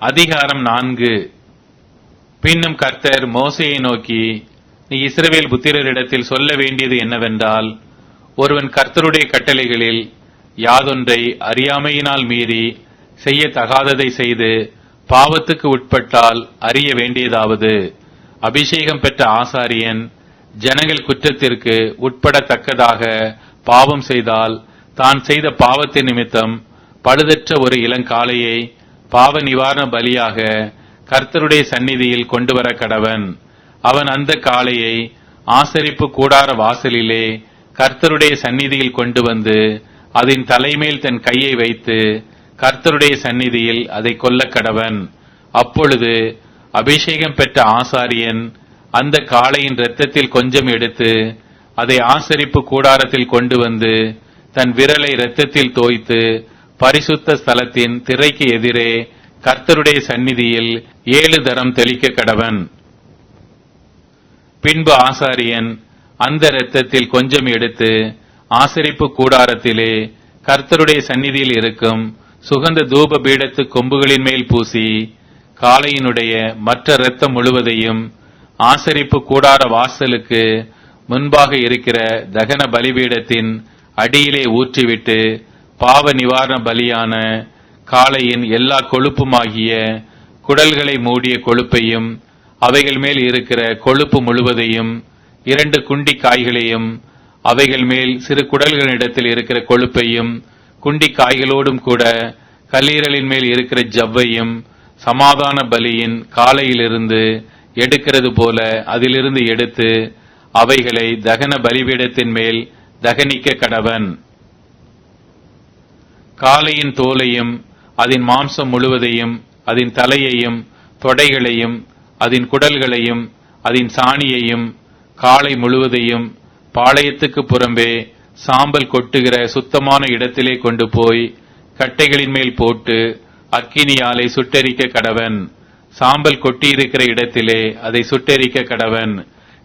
அதிகாரம் நான்கு. பின்னும் கர்த்தர் மோசையை நோக்கி நீ இஸ்ரவேல் புத்திரரிடத்தில் சொல்ல வேண்டியது என்னவென்றால் ஒருவன் கர்த்தருடைய கட்டளைகளில் யாதொன்றை அறியாமையினால் மீறி செய்ய தகாததை செய்து பாவத்துக்கு உட்பட்டால் அறிய வேண்டியதாவது. அபிஷேகம் பெற்ற ஆசாரியன் ஜனங்கள் குற்றத்திற்கு உட்படத்தக்கதாக பாவம் செய்தால் தான் செய்த பாவத்தின் நிமித்தம் பழுதற்ற ஒரு இளங்காளையை பாவ நிவாரண பலியாக கர்த்தருடைய சந்நிதியில் கொண்டு வர கடவன். அவன் அந்த காளையை ஆசரிப்பு கூடார வாசலிலே கர்த்தருடைய சந்நிதியில் கொண்டு வந்து அதன் தலைமேல் தன் கையை வைத்து கர்த்தருடைய சந்நிதியில் அதை கொல்ல கடவன். அப்பொழுது அபிஷேகம் பெற்ற ஆசாரியன் அந்த காளையின் இரத்தத்தில் கொஞ்சம் எடுத்து அதை ஆசரிப்பு கூடாரத்தில் கொண்டு வந்து தன் விரலை இரத்தத்தில் தோய்த்து பரிசுத்த ஸ்தலத்தின் திரைக்கு எதிரே கர்த்தருடைய சந்நிதியில் ஏழு தரம் தெளிக்க கடவன். பின்பு ஆசாரியன் அந்த இரத்தத்தில் கொஞ்சம் எடுத்து ஆசரிப்பு கூடாரத்திலே கர்த்தருடைய சந்நிதியில் இருக்கும் சுகந்த தூப பீடத்து கொம்புகளின் மேல் பூசி காளையினுடைய மற்ற இரத்தம் முழுவதையும் ஆசரிப்பு கூடார வாசலுக்கு முன்பாக இருக்கிற தகன பலிபீடத்தின் அடியிலே ஊற்றிவிட்டு பாவ நிவாரண பலியான காளையின் எல்லா கொழுப்புமாகிய குடல்களை மூடிய கொழுப்பையும் அவைகள் மேல் இருக்கிற கொழுப்பு முழுவதையும் இரண்டு குண்டி காய்களையும் அவைகள் மேல் சிறு குடல்களிடத்தில் இருக்கிற கொழுப்பையும் குண்டி காய்களோடும் கூட கல்லீரலின் மேல் இருக்கிற ஜவ்வையும் சமாதான பலியின் காலையிலிருந்து எடுக்கிறது போல அதிலிருந்து எடுத்து அவைகளை தகன பலிபீடத்தின் மேல் தகனிக்க கடவன் காளையின் தோலையும் அதன் மாம்சம் முழுவதையும் அதன் தலையையும் தொடைகளையும் அதன் குடல்களையும் அதன் சாணியையும் காளை முழுவதையும் பாளையத்துக்கு புறம்பே சாம்பல் கொட்டுகிற சுத்தமான இடத்திலே கொண்டு போய் கட்டைகளின் மேல் போட்டு அக்கினியாலை சுட்டெரிக்க கடவன். சாம்பல் கொட்டியிருக்கிற இடத்திலே அதை சுட்டெரிக்க கடவன்.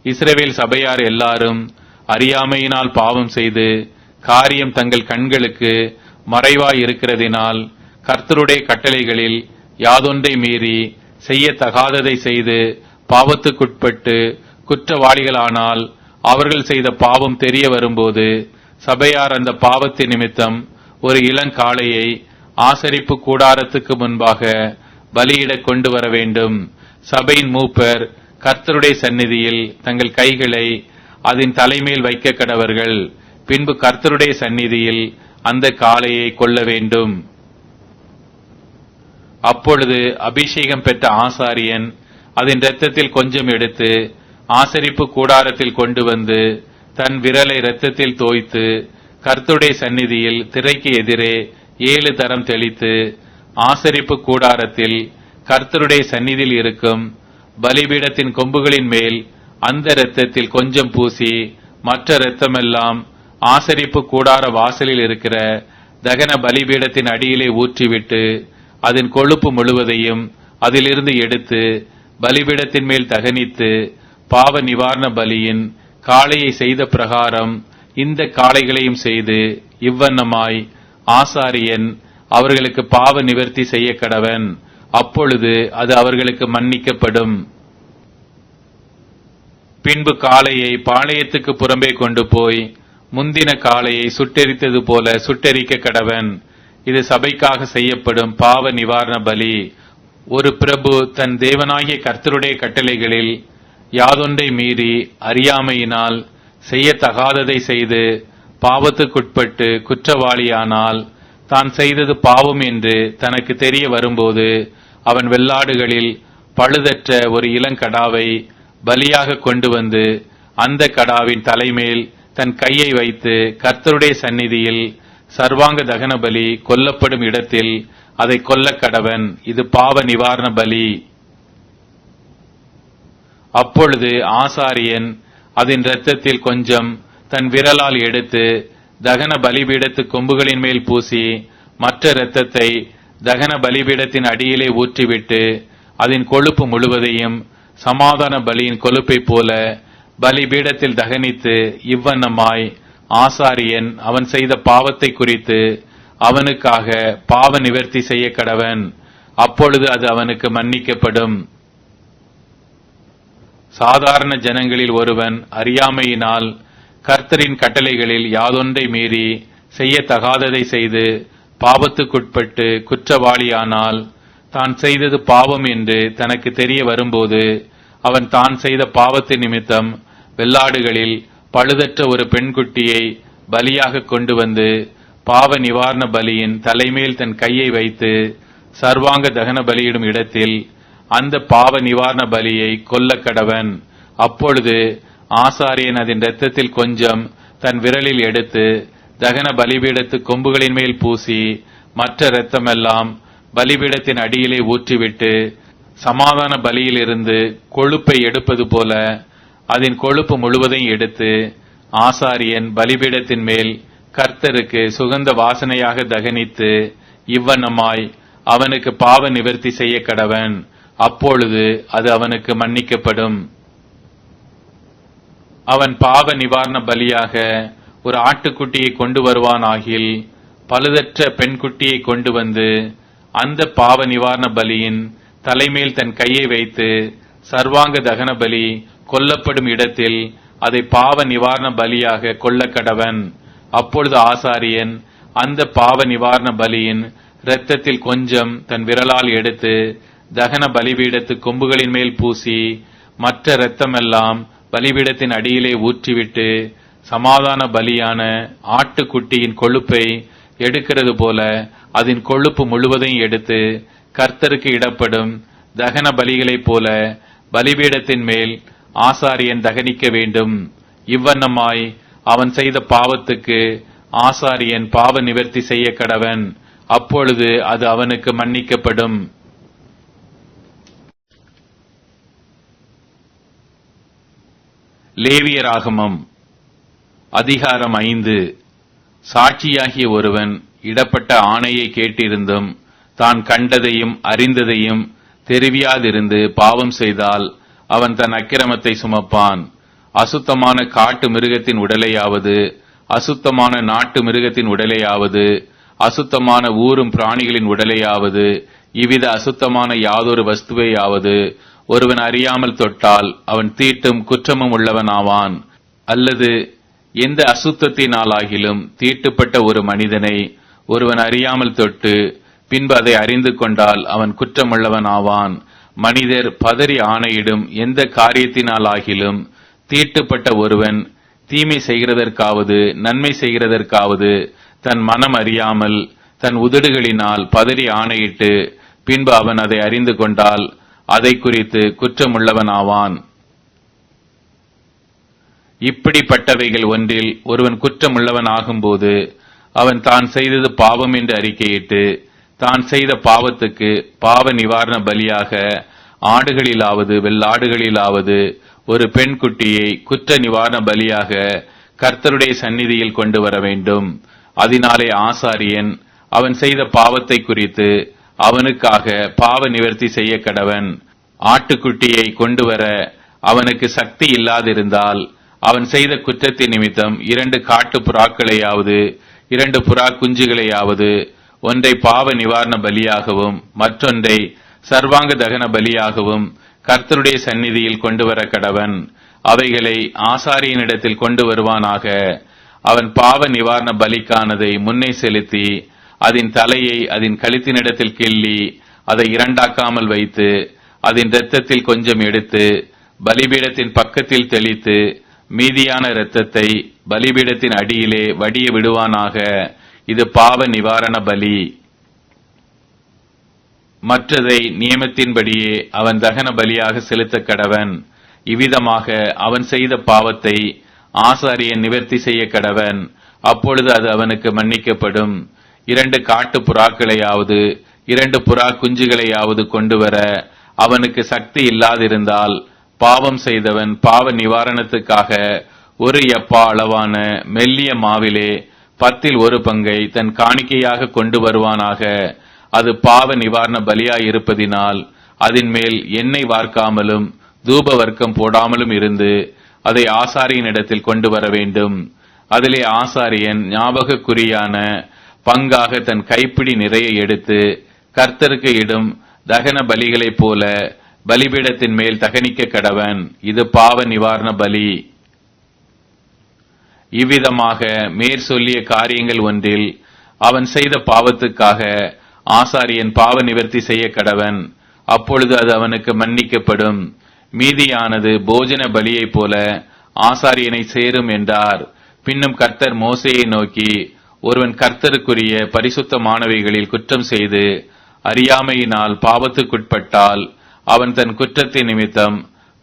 இஸ்ரவேல் சபையார் எல்லாரும் அறியாமையினால் பாவம் செய்து காரியம் தங்கள் கண்களுக்கு மறைவாய் இருக்கிறதினால் கர்த்தருடைய கட்டளைகளில் யாதொன்றை மீறி செய்யத்தகாததை செய்து பாவத்துக்குட்பட்டு குற்றவாளிகளானால் அவர்கள் செய்த பாவம் தெரிய வரும்போது சபையார் அந்த பாவத்தின் நிமித்தம் ஒரு இளங்காளையை ஆசரிப்பு கூடாரத்துக்கு முன்பாக பலியிட கொண்டு வர வேண்டும். சபையின் மூப்பர் கர்த்தருடைய சந்நிதியில் தங்கள் கைகளை அதன் தலைமேல் வைக்க கடவர்கள். பின்பு கர்த்தருடைய சந்நிதியில் அந்த காளையை கொல்ல வேண்டும். அப்பொழுது அபிஷேகம் பெற்ற ஆசாரியன் அதன் இரத்தத்தில் கொஞ்சம் எடுத்து ஆசரிப்பு கூடாரத்தில் கொண்டு வந்து தன் விரலை இரத்தத்தில் தோய்த்து கர்த்துடைய சந்நிதியில் திரைக்கு எதிரே ஏழு தரம் தெளித்து ஆசரிப்பு கூடாரத்தில் கர்த்தருடைய சந்நிதியில் இருக்கும் பலிபீடத்தின் கொம்புகளின் மேல் அந்த இரத்தத்தில் கொஞ்சம் பூசி மற்ற இரத்தமெல்லாம் ஆசரிப்பு கூடார வாசலில் இருக்கிற தகன பலிபீடத்தின் அடியிலே ஊற்றிவிட்டு அதன் கொழுப்பு முழுவதையும் அதிலிருந்து எடுத்து பலிபீடத்தின் மேல் தகனித்து பாவ நிவாரண பலியின் காளையை செய்த பிரகாரம் இந்த காளைகளையும் செய்து இவ்வண்ணமாய் ஆசாரியன் அவர்களுக்கு பாவ நிவர்த்தி செய்ய கடவன். அப்பொழுது அது அவர்களுக்கு மன்னிக்கப்படும். பின்பு காளையை பாளையத்துக்கு புறம்பே கொண்டு போய் முந்தின காளையை சுட்டெரித்தது போல சுட்டெரிக்க கடவன். இது சபைக்காக செய்யப்படும் பாவ நிவாரண பலி. ஒரு பிரபு தன் தேவனாகிய கர்த்தருடைய கட்டளைகளில் யாதொன்றை மீறி அறியாமையினால் செய்யத்தகாததை செய்து பாவத்துக்குட்பட்டு குற்றவாளியானால் தான் செய்தது பாவம் என்று தனக்கு தெரிய வரும்போது அவன் வெள்ளாடுகளில் பழுதற்ற ஒரு இளங்கடாவை பலியாக கொண்டு வந்து அந்த கடாவின் தலைமேல் தன் கையை வைத்து கர்த்தருடைய சந்நிதியில் சர்வாங்க தகன பலி கொல்லப்படும் இடத்தில் அதை கொல்ல கடவன். இது பாவ நிவாரண பலி. அப்பொழுது ஆசாரியன் அதன் இரத்தத்தில் கொஞ்சம் தன் விரலால் எடுத்து தகன பலிபீடத்து கொம்புகளின் மேல் பூசி மற்ற இரத்தத்தை தகன பலிபீடத்தின் அடியிலே ஊற்றிவிட்டு அதன் கொழுப்பு முழுவதையும் சமாதான பலியின் கொழுப்பைப் போல பலிபீடத்தில் தகனித்து இவ்வண்ணமாய் ஆசாரியன் அவன் செய்த பாவத்தை குறித்து அவனுக்காக பாவ நிவர்த்தி செய்ய கடவன். அப்பொழுது அது அவனுக்கு மன்னிக்கப்படும். சாதாரண ஜனங்களில் ஒருவன் அறியாமையினால் கர்த்தரின் கட்டளைகளில் யாதொன்றை மீறி செய்யத்தகாததை செய்து பாவத்துக்குட்பட்டு குற்றவாளியானால் தான் செய்தது பாவம் என்று தனக்கு தெரிய வரும்போது அவன் தான் செய்த பாவத்தின் நிமித்தம் வெள்ளாடுகளில் பழுதற்ற ஒரு பெண்குட்டியை பலியாக கொண்டு வந்து பாவ நிவாரண பலியின் தலைமேல் தன் கையை வைத்து சர்வாங்க தகன பலியிடும் இடத்தில் அந்த பாவ நிவாரண பலியை கொல்ல கடவன். அப்பொழுது ஆசாரியன் அதன் இரத்தத்தில் கொஞ்சம் தன் விரலில் எடுத்து தகன பலிபீடத்து கொம்புகளின் மேல் பூசி மற்ற இரத்தமெல்லாம் பலிபீடத்தின் அடியிலே ஊற்றிவிட்டு சமாதான பலியிலிருந்து கொழுப்பை எடுப்பது போல அதன் கொழுப்பு முழுவதையும் எடுத்து ஆசாரியன் பலிபீடத்தின் மேல் கர்த்தருக்கு சுகந்த வாசனையாக தகனித்து இவ்வண்ணமாய் அவனுக்கு பாவ நிவர்த்தி செய்ய கடவன். அப்பொழுது அது அவனுக்கு மன்னிக்கப்படும். அவன் பாவ நிவாரண பலியாக ஒரு ஆட்டுக்குட்டியை கொண்டு வருவானாகில் பழுதற்ற பெண்குட்டியை கொண்டு வந்து அந்த பாவ நிவாரண பலியின் தலைமேல் தன் கையை வைத்து சர்வாங்க தகன பலி கொல்லப்படும் இடத்தில் அதை பாவ நிவாரண பலியாக கொல்ல கடவன். அப்பொழுது ஆசாரியன் அந்த பாவ நிவாரண பலியின் இரத்தத்தில் கொஞ்சம் தன் விரலால் எடுத்து தகன பலிபீடத்து கொம்புகளின் மேல் பூசி மற்ற இரத்தமெல்லாம் பலிபீடத்தின் அடியிலே ஊற்றிவிட்டு சமாதான பலியான ஆட்டுக்குட்டியின் கொழுப்பை எடுக்கிறது போல அதன் கொழுப்பு முழுவதையும் எடுத்து கர்த்தருக்கு இடப்படும் தகன பலிகளைப் போல பலிபீடத்தின் மேல் ஆசாரியன் தகனிக்க வேண்டும். இவ்வண்ணமாய் அவன் செய்த பாவத்துக்கு ஆசாரியன் பாவ நிவர்த்தி செய்ய கடவன். அப்பொழுது அது அவனுக்கு மன்னிக்கப்படும். லேவியராகமம் அதிகாரம் ஐந்து. சாட்சியாகிய ஒருவன் இடப்பட்ட ஆணையை கேட்டிருந்தும் தான் கண்டதையும் அறிந்ததையும் தெரிவியாதிருந்து பாவம் செய்தால் அவன் தன் அக்கிரமத்தை சுமப்பான். அசுத்தமான காட்டு மிருகத்தின் உடலையாவது அசுத்தமான நாட்டு மிருகத்தின் உடலையாவது அசுத்தமான ஊரும் பிராணிகளின் உடலையாவது இவ்வித அசுத்தமான யாதொரு வஸ்துவையாவது ஒருவன் அறியாமல் தொட்டால் அவன் தீட்டும் குற்றமும் உள்ளவன் ஆவான் அல்லது எந்த அசுத்தத்தினாலாகிலும் தீட்டுப்பட்ட ஒரு மனிதனை ஒருவன் அறியாமல் தொட்டு பின்பு அதை அறிந்து கொண்டால் அவன் குற்றமுள்ளவன் ஆவான் மனிதர் பதறி ஆணையிடும் எந்த காரியத்தினாலாகிலும் தீட்டுப்பட்ட ஒருவன் தீமை செய்கிறதற்காவது நன்மை செய்கிறதற்காவது தன் மனம் அறியாமல் தன் உதடுகளினால் பதறி ஆணையிட்டு பின்பு அவன் அதை அறிந்து கொண்டால் அதை குறித்து குற்றமுள்ளவன் ஆவான். இப்படிப்பட்டவைகள் ஒன்றில் ஒருவன் குற்றமுள்ளவன் ஆகும்போது அவன் தான் செய்தது பாவம் என்று அறிக்கையிட்டு தான் செய்த பாவத்துக்கு பாவ நிவாரண பலியாக ஆடுகளிலாவது வெள்ளாடுகளிலாவது ஒரு பெண் குட்டியை குற்ற நிவாரண பலியாக கர்த்தருடைய சந்நிதியில் கொண்டு வர வேண்டும். அதனாலே ஆசாரியன் அவன் செய்த பாவத்தை குறித்து அவனுக்காக பாவ நிவர்த்தி செய்ய கடவன். ஆட்டுக்குட்டியை கொண்டு வர அவனுக்கு சக்தி இல்லாதிருந்தால் அவன் செய்த குற்றத்தின் நிமித்தம் இரண்டு காட்டு புறாக்களையாவது இரண்டு புறா குஞ்சுகளையாவது ஒன்றை பாவ நிவாரண பலியாகவும் மற்றொன்றை சர்வாங்க தகன பலியாகவும் கர்த்தருடைய சந்நிதியில் கொண்டு வர கடவன். அவைகளை ஆசாரியனிடத்தில் கொண்டு வருவானாக. அவன் பாவ நிவாரண பலிக்கானதை முன்னே செலுத்தி அதன் தலையை அதன் கழுத்தினிடத்தில் கிள்ளி அதை இரண்டாக்காமல் வைத்து அதன் இரத்தத்தில் கொஞ்சம் எடுத்து பலிபீடத்தின் பக்கத்தில் தெளித்து மீதியான இரத்தத்தை பலிபீடத்தின் அடியிலே வடிய விடுவானாக. இது பாவ நிவாரண பலி. மற்றதை நியமத்தின்படியே அவன் தகன பலியாக செலுத்த கடவன். இவ்விதமாக அவன் செய்த பாவத்தை ஆசாரியன் நிவர்த்தி செய்ய கடவன். அப்பொழுது அது அவனுக்கு மன்னிக்கப்படும். இரண்டு காட்டு புறாக்களையாவது இரண்டு புறா குஞ்சுகளையாவது கொண்டு வர அவனுக்கு சக்தி இல்லாதிருந்தால் பாவம் செய்தவன் பாவ நிவாரணத்துக்காக ஒரு எப்பா அளவான மெல்லிய மாவிலே பத்தில் ஒரு பங்கை தன் காணிக்கையாக கொண்டு வருவானாக. அது பாவ நிவாரண பலியாயிருப்பதினால் அதன் மேல் எண்ணெய் வார்க்காமலும் தூப வர்க்கம் போடாமலும் இருந்து அதை ஆசாரியனிடத்தில் கொண்டு வர வேண்டும். அதிலே ஆசாரியன் ஞாபகக்குறியான பங்காக தன் கைப்பிடி நிறைய எடுத்து கர்த்தருக்கு இடும் தகன பலிகளைப் போல பலிபீடத்தின் மேல் தகனிக்க கடவன். இது பாவ நிவாரண பலி. இவ்விதமாக மேற் சொல்லிய காரியங்கள் ஒன்றில் அவன் செய்த பாவத்துக்காக ஆசாரியன் பாவ நிவர்த்தி செய்ய கடவன். அப்பொழுது அது அவனுக்கு மன்னிக்கப்படும். மீதியானது போஜன பலியைப் போல ஆசாரியனை சேரும் என்றார். பின்னும் கர்த்தர் மோசையை நோக்கி ஒருவன் கர்த்தருக்குரிய பரிசுத்தமானவைகளில் குற்றம் செய்து அறியாமையினால் பாவத்துக்குட்பட்டால் அவன் தன் குற்றத்தின் நிமித்தம்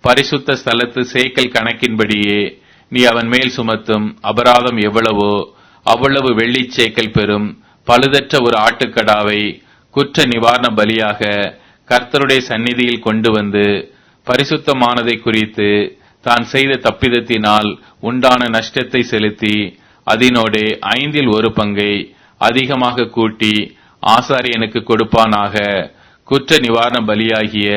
பரிசுத்த ஸ்தலத்து சேக்கல் கணக்கின்படியே நீ அவன் மேல் சுமத்தும் அபராதம் எவ்வளவோ அவ்வளவு வெள்ளிச் சேக்கல் பெறும் பழுதற்ற ஒரு ஆட்டுக்கடாவை குற்ற நிவாரண பலியாக கர்த்தருடைய சந்நிதியில் கொண்டு வந்து பரிசுத்தமானதை குறித்து தான் செய்த தப்பிதத்தினால் உண்டான நஷ்டத்தை செலுத்தி அதனோடே ஐந்தில் ஒரு பங்கை அதிகமாக கூட்டி ஆசாரியனுக்கு கொடுப்பானாக குற்ற நிவாரண பலியாகிய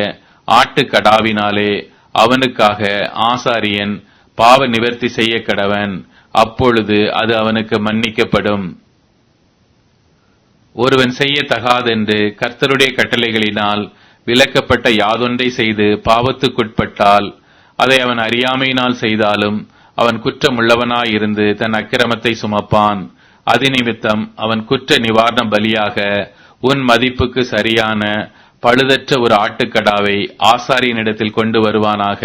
ஆட்டுக்கடாவினாலே அவனுக்காக ஆசாரியன் பாவ நிவர்த்தி செய்ய கடவன். அப்பொழுது அது அவனுக்கு மன்னிக்கப்படும். ஒருவன் செய்ய தகாதென்று கர்த்தருடைய கட்டளைகளினால் விலக்கப்பட்ட யாதொன்றை செய்து பாவத்துக்குட்பட்டால் அதை அவன் அறியாமையினால் செய்தாலும் அவன் குற்றமுள்ளவனாயிருந்து தன் அக்கிரமத்தை சுமப்பான். அதிநிமித்தம் அவன் குற்ற நிவாரண பலியாக உன் மதிப்புக்கு சரியான பழுதற்ற ஒரு ஆட்டுக்கடாவை ஆசாரியனிடத்தில் கொண்டு வருவானாக.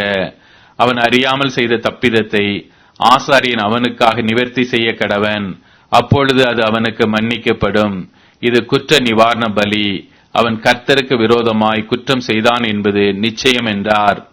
அவன் அறியாமல் செய்த தப்பிதத்தை ஆசாரியன் அவனுக்காக நிவர்த்தி செய்ய கடவன். அப்பொழுது அது அவனுக்கு மன்னிக்கப்படும். இது குற்ற நிவாரண பலி. அவன் கர்த்தருக்கு விரோதமாய் குற்றம் செய்தான் என்பது நிச்சயம் என்றார்.